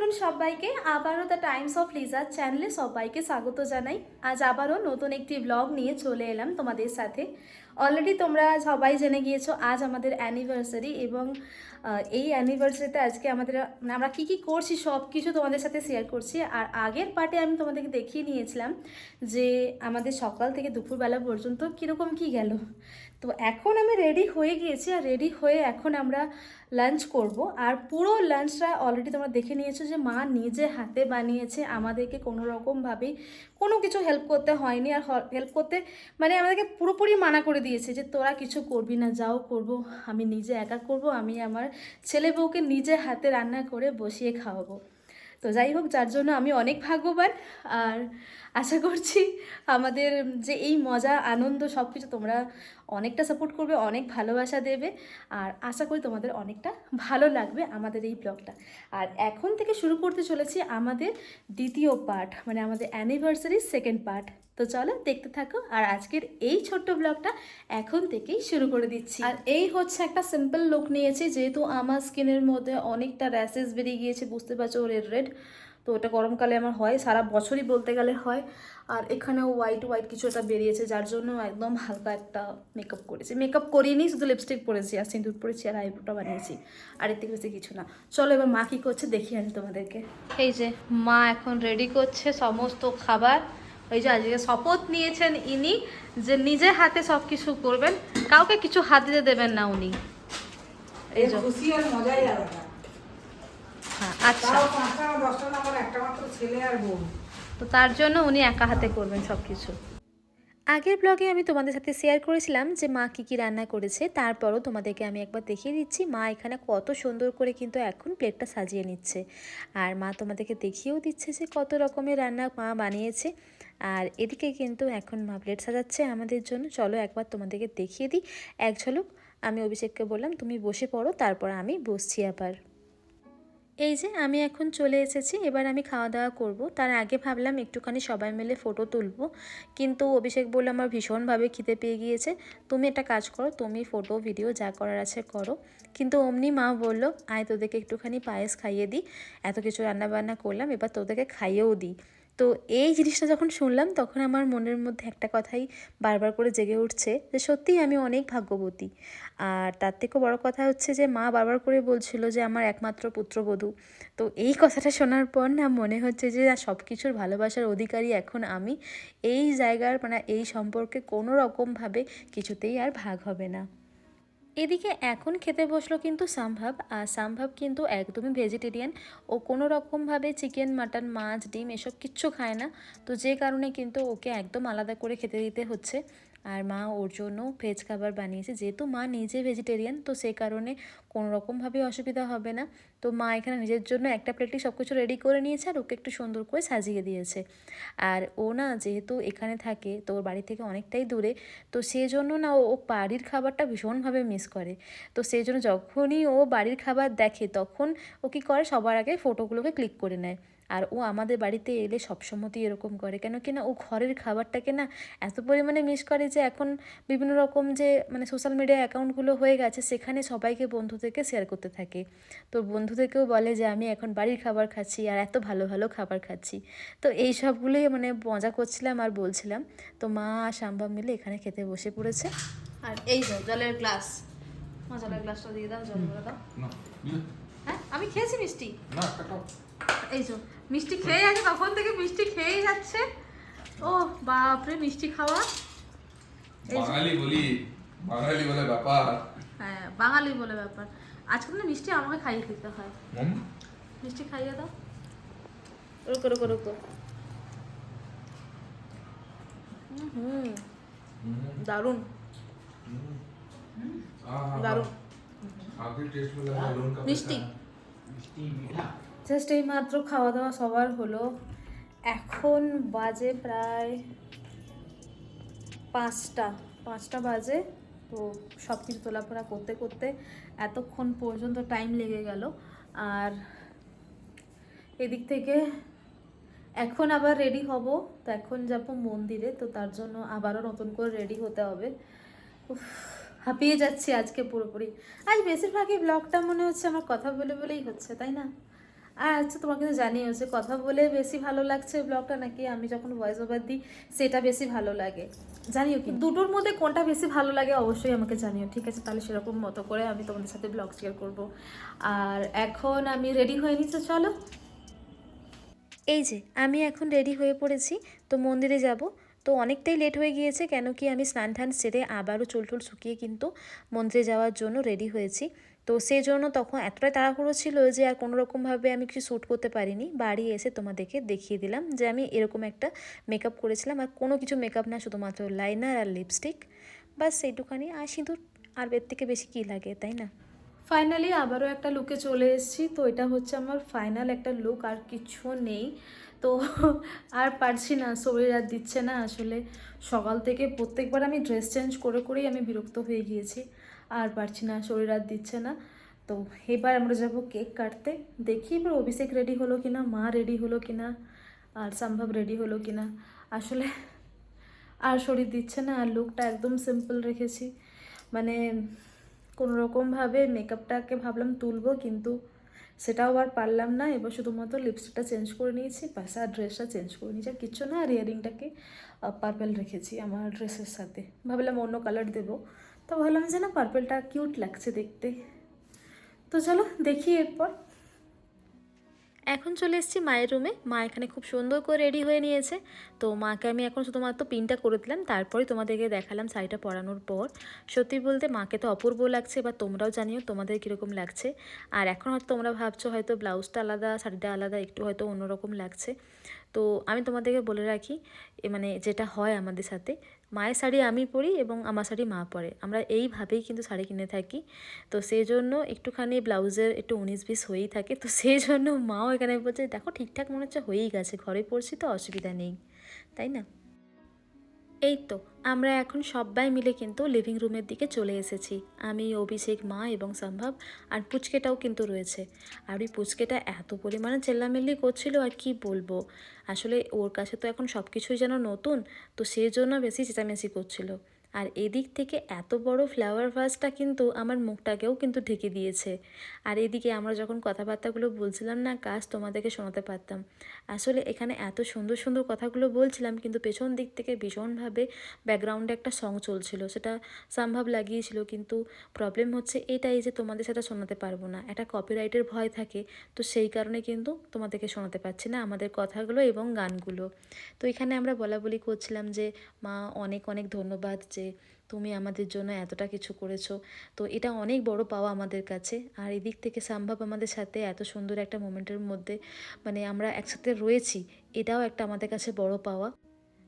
Afternoon সবাইকে আবারও the Times of লিজার চ্যানেলে সবাইকে স্বাগত জানাই। আজ আবারও নতুন একটি ব্লগ নিয়ে চলে এলাম তোমাদের সাথে। অলরেডি তোমরা সবাই জেনে গিয়েছো, আজ আমাদের অ্যানিভার্সারি এবং এই অ্যানিভার্সারিতে আজকে আমাদের মানে আমরা কী কী করছি সব কিছু তোমাদের সাথে শেয়ার করছি। আর আগের পার্টে আমি তোমাদেরকে দেখিয়ে নিয়েছিলাম যে আমাদের সকাল থেকে দুপুরবেলা পর্যন্ত কীরকম কী গেল। তো এখন আমি রেডি হয়ে গিয়েছি আর রেডি হয়ে এখন আমরা লাঞ্চ করব। আর পুরো লাঞ্চটা অলরেডি তোমরা দেখে নিয়েছো যে মা নিজে হাতে বানিয়েছে। আমাদেরকে কোনো রকমভাবেই কোনো কিছু হেল্প করতে হয়নি। আর হেল্প করতে মানে আমাদেরকে পুরোপুরি মানা করে দিয়েছে যে, তোরা কিছু করবি না, যাও করব, আমি নিজে একা করব, আমি আমার ছেলে বউকে নিজে হাতে রান্না করে বসিয়ে খাওয়াবো। তো যাই হোক, যার জন্য আমি অনেক ভাগ্যবান। আর আশা করছি আমাদের যে এই মজা, আনন্দ সব কিছু তোমরা অনেকটা সাপোর্ট করবে, অনেক ভালোবাসা দেবে আর আশা করি তোমাদের অনেকটা ভালো লাগবে আমাদের এই ব্লগটা আর এখন থেকে শুরু করতে চলেছি আমাদের দ্বিতীয় পার্ট মানে আমাদের অ্যানিভার্সারির সেকেন্ড পার্ট তো চলো দেখতে থাকো আর আজকের এই ছোট্ট ব্লগটা এখন থেকেই শুরু করে দিচ্ছি। আর এই হচ্ছে একটা সিম্পল লুক নিয়েছি, যেহেতু আমার স্কিনের মধ্যে অনেকটা র্যাশেস বেরিয়ে গিয়েছে, বুঝতে পারছ রেড রেড তো ওটা গরমকালে আমার হয় সারা বছরই বলতে গেলে হয়। আর এখানেও হোয়াইট হোয়াইট কিছু একটা বেরিয়েছে যার জন্য একদম হালকা একটা মেকআপ করেছি। মেকআপ করিনি শুধু লিপস্টিক পরেছি আর সিঁদুর পরেছি আর আইব্রোটা বানিয়েছি। আর এর থেকে বেশি কিছু না। চলো এবার মা কী করছে দেখিয়ে আনি তোমাদেরকে। এই যে মা এখন রেডি করছে সমস্ত খাবার। ওই যে আজকে শপথ নিয়েছেন ইনি যে নিজে হাতে সব কিছু করবেন। কাউকে কিছু হাত দিতে দেবেন না উনি। এই যে। খুশি আর মজাই আলাদা হ্যাঁ আচ্ছা তাও পাঁচটা না দশটা না আমার একটা মাত্র ছেলে আর বোন তো তার জন্য উনি একা হাতে করবেন সব কিছু আগের ব্লগে আমি তোমাদের সাথে শেয়ার করেছিলাম যে মা কী কী রান্না করেছে তারপরও তোমাদেরকে আমি একবার দেখিয়ে দিচ্ছি মা এখানে কত সুন্দর করে কিন্তু এখন প্লেটটা সাজিয়ে নিচ্ছে। আর মা তোমাদেরকে দেখিয়েও দিচ্ছে যে কত রকমের রান্না মা বানিয়েছে। আর এদিকে কিন্তু এখন মা প্লেট সাজাচ্ছে আমাদের জন্য। চলো একবার তোমাদেরকে দেখিয়ে দিই। এক ঝলক আমি অভিষেককে বললাম তুমি বসে পড়ো তারপর আমি বসছি আবার। এই যে আমি এখন চলে এসেছি, এবার আমি খাওয়া দাওয়া করব। তার আগে ভাবলাম একটুখানি সবাই মিলে ফটো তুলবো। কিন্তু অভিষেক বলল, আমার ভীষণভাবে খিদে পেয়ে গিয়েছে। তুমি একটা কাজ করো, তুমি ফটো ভিডিও যা করার আছে করো। কিন্তু অমনি মা বলল, আয় তোদেরকে একটুখানি পায়েস খাইয়ে দিই। এত কিছু রান্না বান্না করলাম, এবার তোদেরকে খাইয়েও দিই। তো এই জিনিসটা যখন শুনলাম, তখন আমার মনের মধ্যে একটা কথাই বারবার করে জেগে উঠছে যে সত্যিই আমি অনেক ভাগ্যবতী। আর তার থেকেও বড় কথা হচ্ছে যে, মা বারবার করে বলছিল যে, আমার একমাত্র পুত্রবধূ। তো এই কথাটা শোনার পর না মনে হচ্ছে যে সব কিছুর ভালোবাসার অধিকারী এখন আমি। এই জায়গার মানে এই সম্পর্কে কোনো রকমভাবে কিছুতেই আর ভাগ হবে না। এদিকে এখন খেতে বসল কিন্তু সম্ভব, আর সম্ভব কিন্তু একদমই ভেজিটেরিয়ান ও কোনো রকমভাবে চিকেন মাটন মাছ, ডিম এসব কিচ্ছু খায় না। তো যে কারণে কিন্তু ওকে একদম আলাদা করে খেতে দিতে হচ্ছে। আর মা ওর জন্য ভেজ খাবার বানিয়েছে। যেহেতু মা নিজে ভেজিটেরিয়ান তো সে কারণে কোনো রকমভাবে অসুবিধা হবে না। তো মা এখানে নিজের জন্য একটা প্লেটে সব কিছু রেডি করে নিয়েছে আর ওকে একটু সুন্দর করে সাজিয়ে দিয়েছে। আর ও না যেহেতু এখানে থাকে, তো ওর বাড়ি থেকে অনেকটাই দূরে, তো সেই জন্য না ও বাড়ির খাবারটা ভীষণভাবে মিস করে। তো সেই জন্য যখনই ও বাড়ির খাবার দেখে, তখন ও কী করে? সবার আগে ফটোগুলোকে ক্লিক করে নেয়। আর ও আমাদের বাড়িতে এলে সবসময়তেই এরকম করে। কেন কি না ও ঘরের খাবারটাকে না এত পরিমাণে মিস করে যে এখন বিভিন্ন রকম যে মানে সোশ্যাল মিডিয়া অ্যাকাউন্টগুলো হয়ে গেছে সেখানে সবাইকে বন্ধু থেকে শেয়ার করতে থাকে। তো বন্ধুদেরকেও বলে যে আমি এখন বাড়ির খাবার খাচ্ছি আর এত ভালো ভালো খাবার খাচ্ছি। তো এই সবগুলোই মানে মজা করছিলাম আর বলছিলাম। তো মা আর সম্ভব মিলে এখানে খেতে বসে পড়েছে। আর এই যে জলের গ্লাস মা জলের গ্লাসটা দিয়ে দাও জল করে দাও। না হ্যাঁ আমি খেয়েছি মিষ্টি। না। এই মিষ্টি খেয়ে আছে তখন থেকে মিষ্টি খেয়েই যাচ্ছে। ও বাপরে মিষ্টি খাওয়া। বাঙালি বলি বাঙালি বলে ব্যাপার। হ্যাঁ বাঙালি বলে ব্যাপার। আজকাল না মিষ্টি আমাকে খাইয়ে খেতে হয়। মিষ্টি খাইয়ে দাও। রুকো রুকো রুকো। হুম হলে দারুণ। কাপে মিষ্টি। খা। জাস্ট এই মাত্র খাওয়া দাওয়া সবার হলো। এখন বাজে প্রায় পাঁচটা পাঁচটা বাজে। তো সব কিছু তোলাফোলা করতে করতে এতক্ষণ পর্যন্ত টাইম লেগে গেল। আর এদিক থেকে এখন আবার রেডি হব। তো এখন যাব মন্দিরে। তো তার জন্য আবারও নতুন করে রেডি হতে হবে। উফ, হাঁপিয়ে যাচ্ছি আজকে পুরোপুরি। আজ বেশিরভাগই ব্লগটা মনে হচ্ছে আমার কথা বলে বলেই হচ্ছে তাই না? আর আচ্ছা তোমাকে তো জানিয়ে হচ্ছে কথা বলে বেশি ভালো লাগছে ব্লগটা নাকি? আমি যখন ভয়েস ওভার দিই, সেটা বেশি ভালো লাগে। জানিও কি দুটোর মধ্যে কোনটা বেশি ভালো লাগে অবশ্যই আমাকে জানিও, ঠিক আছে? তাহলে সেরকম মতো করে আমি তোমাদের সাথে ব্লগ শেয়ার করব। আর এখন আমি রেডি হয়ে নিচ্ছি, চলো। এই যে, আমি এখন রেডি হয়ে পড়েছি, তো মন্দিরে যাব। তো অনেকটাই লেট হয়ে গিয়েছে, কেন কি আমি স্নান টান সেরে আবারও চুল টুল শুকিয়ে কিন্তু মন্দিরে যাওয়ার জন্য রেডি হয়েছি। তো সেই জন্য তখন এতটাই তাড়াহুড়ো ছিল যে আর কোনো রকমভাবে আমি কিছু শ্যুট করতে পারিনি। বাড়ি এসে তোমাদেরকে দেখিয়ে দিলাম যে আমি এরকম একটা মেকআপ করেছিলাম। আর কোনো কিছু মেকআপ না, শুধুমাত্র লাইনার আর লিপস্টিক বাস সেইটুখানি আর সিঁদুর, আর এর থেকে বেশি কী লাগে, তাই না? ফাইনালি আবারও একটা লুকে চলে এসেছি। তো এটা হচ্ছে আমার ফাইনাল একটা লুক আর কিছু নেই। তো আর পারছি না, শরীর আর দিচ্ছে না আসলে। সকাল থেকে প্রত্যেকবার আমি ড্রেস চেঞ্জ করে করেই আমি বিরক্ত হয়ে গিয়েছি। আর পারছি না, শরীর আর দিচ্ছে না। তো এবার আমরা যাব কেক কাটতে। দেখি এবার অভিষেক রেডি হলো কিনা, মা রেডি হলো কিনা, আর সম্ভব রেডি হলো কিনা। আসলে আর শরীর দিচ্ছে না, আর লুকটা একদম সিম্পল রেখেছি। মানে কোনো রকমভাবে মেকআপটাকে ভাবলাম তুলবো, কিন্তু সেটাও আর পারলাম না। এবার শুধুমাত্র লিপস্টিকটা চেঞ্জ করে নিয়েছি পাশে আর ড্রেসটা চেঞ্জ করে নিয়েছি, আর কিচ্ছু না। আর ইয়ারিংটাকে পার্পেল রেখেছি আমার ড্রেসের সাথে। ভাবলাম অন্য কালার দেবো। তো ভাবলাম যে না পার্পেলটা কিউট লাগছে দেখতে। তো চলো দেখি এরপর। এখন চলে এসেছি মায়ের রুমে। মা এখানে খুব সুন্দর করে রেডি হয়ে নিয়েছে। তো মাকে আমি এখন শুধুমাত্র পিনটা করে দিলাম, তারপরে তোমাদেরকে দেখালাম শাড়িটা পরানোর পর। সত্যি বলতে মাকে তো অপূর্ব লাগছে, বা তোমরাও জানিও তোমাদের কীরকম লাগছে। আর এখন হয়তো তোমরা ভাবছ হয়তো ব্লাউজটা আলাদা, শাড়িটা আলাদা, একটু হয়তো অন্যরকম লাগছে। তো আমি তোমাদেরকে বলে রাখি মানে যেটা হয় আমাদের সাথে মায়ের শাড়ি আমি পরি এবং আমার শাড়ি মা পরে। আমরা এইভাবেই কিন্তু শাড়ি কিনে থাকি। তো সেই জন্য একটুখানি ব্লাউজের একটু উনিশ বিশ হয়েই থাকে। তো সেই জন্য মাও এখানে বলছে, দেখো ঠিকঠাক মনে হচ্ছে, হয়েই গেছে। ঘরে পড়ছি তো, অসুবিধা নেই। তাই না? এই তো, আমরা এখন সবাই মিলে কিন্তু লিভিং রুমের দিকে চলে এসেছি। আমি, অভিষেক, মা এবং সম্ভব আর পুচকেটাও কিন্তু রয়েছে। আর ওই পুচকেটা এত পরিমাণে চেল্লামেল্লি করছিল আর কি বলব? আসলে ওর কাছে তো এখন সব কিছুই যেন নতুন, তো সেই জন্য বেশি চেঁচামেচি করছিল। আর এদিক থেকে এত বড় ফ্লাওয়ার ভাসটা কিন্তু আমার মুখটাকেও কিন্তু ঢেকে দিয়েছে। আর এদিকে আমরা যখন কথাবার্তাগুলো বলছিলাম না, কাজ তোমাদেরকে শোনাতে পারতাম। আসলে এখানে এত সুন্দর সুন্দর কথাগুলো বলছিলাম, কিন্তু পেছন দিক থেকে ভীষণভাবে ব্যাকগ্রাউন্ডে একটা সং চলছিল। সেটা সম্ভব লাগিয়েছিল, কিন্তু প্রবলেম হচ্ছে এটাই যে তোমাদের সেটা শোনাতে পারব না। একটা কপিরাইটের ভয় থাকে, তো সেই কারণে কিন্তু তোমাদেরকে শোনাতে পারছি না আমাদের কথাগুলো এবং গানগুলো। তো এখানে আমরা বলা বলি করছিলাম যে, মা অনেক অনেক ধন্যবাদ যে তুমি আমাদের জন্য এতটা কিছু করেছ। তো এটা অনেক বড় পাওয়া আমাদের কাছে। আর এদিক থেকে সম্ভব আমাদের সাথে এত সুন্দর একটা মোমেন্টের মধ্যে মানে আমরা একসাথে রয়েছি, এটাও একটা আমাদের কাছে বড় পাওয়া।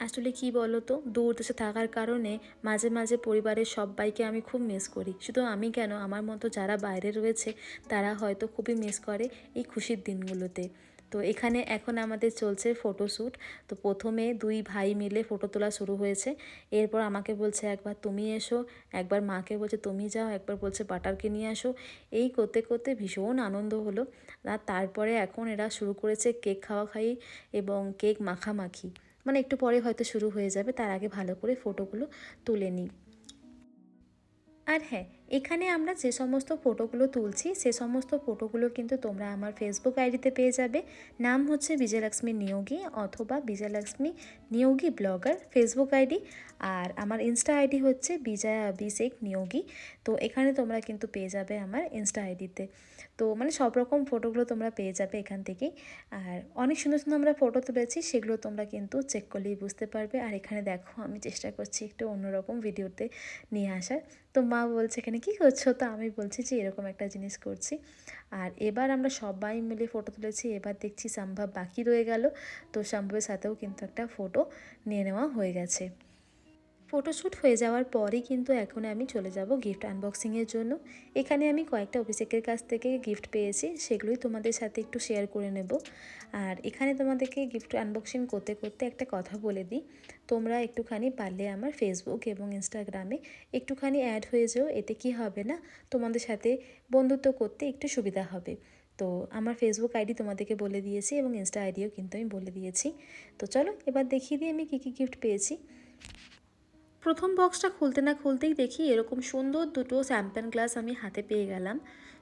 আসলে কি বলো তো দূর দেশে থাকার কারণে মাঝে মাঝে পরিবারের সবাইকে আমি খুব মিস করি। শুধু আমি কেন? আমার মতো যারা বাইরে রয়েছে, তারা হয়তো খুবই মিস করে এই খুশির দিনগুলোতে। তো এখানে এখন আমাদের চলছে ফটোশ্যুট। তো প্রথমে দুই ভাই মিলে ফটো তোলা শুরু হয়েছে। এরপর আমাকে বলছে, একবার তুমি এসো, একবার মাকে বলছে, তুমি যাও, একবার বলছে, বাটারকে নিয়ে আসো। এই করতে করতে ভীষণ আনন্দ হলো। আর তারপরে এখন এরা শুরু করেছে কেক খাওয়া খাই এবং কেক মাখামাখি। মানে একটু পরে হয়তো শুরু হয়ে যাবে, তার আগে ভালো করে ফটোগুলো তুলে নিই। আর হ্যাঁ এখানে আমরা যে সমস্ত ফটোগুলো তুলছি, সে সমস্ত ফটোগুলো কিন্তু তোমরা আমার ফেসবুক আইডিতে পেয়ে যাবে। নাম হচ্ছে বিজয়লক্ষ্মী নিয়োগী অথবা Vijayalakshmi Niyogi blogger Facebook ID. আর আমার ইনস্টা আইডি হচ্ছে বিজয়া অভিষেক নিয়োগী। তো এখানে তোমরা কিন্তু পেয়ে যাবে আমার ইনস্টা আইডিতে তো। মানে সব রকম ফটোগুলো তোমরা পেয়ে যাবে এখান থেকেই। আর অনেক সুন্দর সুন্দর আমরা ফটো তুলেছি, সেগুলো তোমরা কিন্তু চেক করলেই বুঝতে পারবে। আর এখানে দেখো, আমি চেষ্টা করছি একটু অন্যরকম ভিডিওতে নিয়ে আসার। তো মা বলছে এখানে, কী করছ? তো আমি বলছি যে, এরকম একটা জিনিস করছি। আর এবার আমরা সবাই মিলে ফটো তুলেছি। এবার দেখছি সম্ভব বাকি রয়ে গেল। তো সম্ভবের সাথেও কিন্তু একটা ফটো নিয়ে নেওয়া হয়ে গেছে। ফটোশ্যুট হয়ে যাওয়ার পরেই কিন্তু এখন আমি চলে যাব গিফট আনবক্সিংয়ের জন্য। এখানে আমি কয়েকটা অভিষেকের কাছ থেকে গিফট পেয়েছি, সেগুলোই তোমাদের সাথে একটু শেয়ার করে নেব। আর এখানে তোমাদেরকে গিফট আনবক্সিং করতে করতে একটা কথা বলে দিই। তোমরা একটুখানি পারলে আমার ফেসবুক এবং ইনস্টাগ্রামে একটুখানি অ্যাড হয়ে যেও, এতে কি হবে না? তোমাদের সাথে বন্ধুত্ব করতে একটু সুবিধা হবে। তো আমার ফেসবুক আইডি তোমাদেরকে বলে দিয়েছি এবং ইনস্টা আইডিও কিন্তু আমি বলে দিয়েছি। তো চলো এবার দেখিয়ে দিই আমি কী কী গিফট পেয়েছি। প্রথম বক্সটা খুলতে না খুলতেই দেখি এরকম সুন্দর দুটো স্যাম্পেন গ্লাস আমি হাতে পেয়ে গেলাম।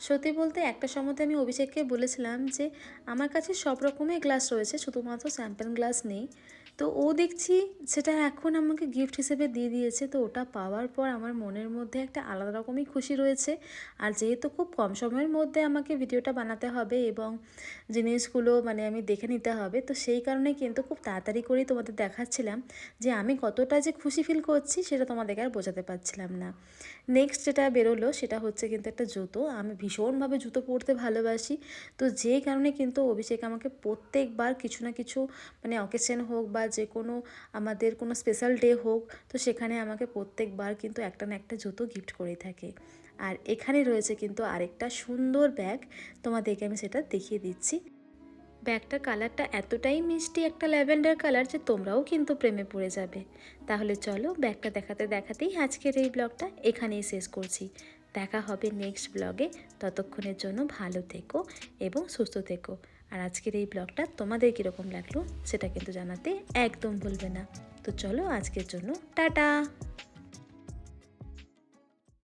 সত্যি বলতে একটা সময়তে আমি অভিষেককে বলেছিলাম যে, আমার কাছে সব রকমের গ্লাস রয়েছে, শুধুমাত্র স্যাম্পেন গ্লাস নেই। তো ও দেখছি সেটা এখন আমাকে গিফট হিসেবে দিয়ে দিয়েছে। তো ওটা পাওয়ার পর আমার মনের মধ্যে একটা আলাদা রকমই খুশি রয়েছে। আর যেহেতু খুব কম সময়ের মধ্যে আমাকে ভিডিওটা বানাতে হবে এবং জিনিসগুলো মানে আমি দেখে নিতে হবে, তো সেই কারণে কিন্তু খুব তাড়াতাড়ি করেই তোমাদের দেখাচ্ছিলাম যে আমি কতটা যে খুশি ফিল করছি সেটা তোমাদেরকে আর বোঝাতে পারছিলাম না। নেক্সট যেটা বেরোলো সেটা হচ্ছে কিন্তু একটা জুতো। আমি ভীষণভাবে জুতো পরতে ভালোবাসি। তো যে কারণে কিন্তু অভিষেক আমাকে প্রত্যেকবার কিছু না কিছু মানে অকেশন হোক বা যে কোনো আমাদের কোনো স্পেশাল ডে হোক, তো সেখানে আমাকে প্রত্যেকবার কিন্তু একটা না একটা জুতো গিফট করে থাকে। আর এখানে রয়েছে কিন্তু আরেকটা সুন্দর ব্যাগ তোমাদেরকে আমি সেটা দেখিয়ে দিচ্ছি। ব্যাগটার কালারটা এতটাই মিষ্টি একটা ল্যাভেন্ডার কালার যে তোমরাও কিন্তু প্রেমে পড়ে যাবে। তাহলে চলো ব্যাগটা দেখাতে দেখাতেই আজকের এই ব্লগটা এখানেই শেষ করছি। দেখা হবে নেক্সট ব্লগে। ততক্ষণের জন্য ভালো থেকো এবং সুস্থ থেকো। আর আজকের এই ব্লগটা তোমাদের কীরকম লাগল সেটা কিন্তু জানাতে একদম ভুলবে না। তো চলো আজকের জন্য টাটা!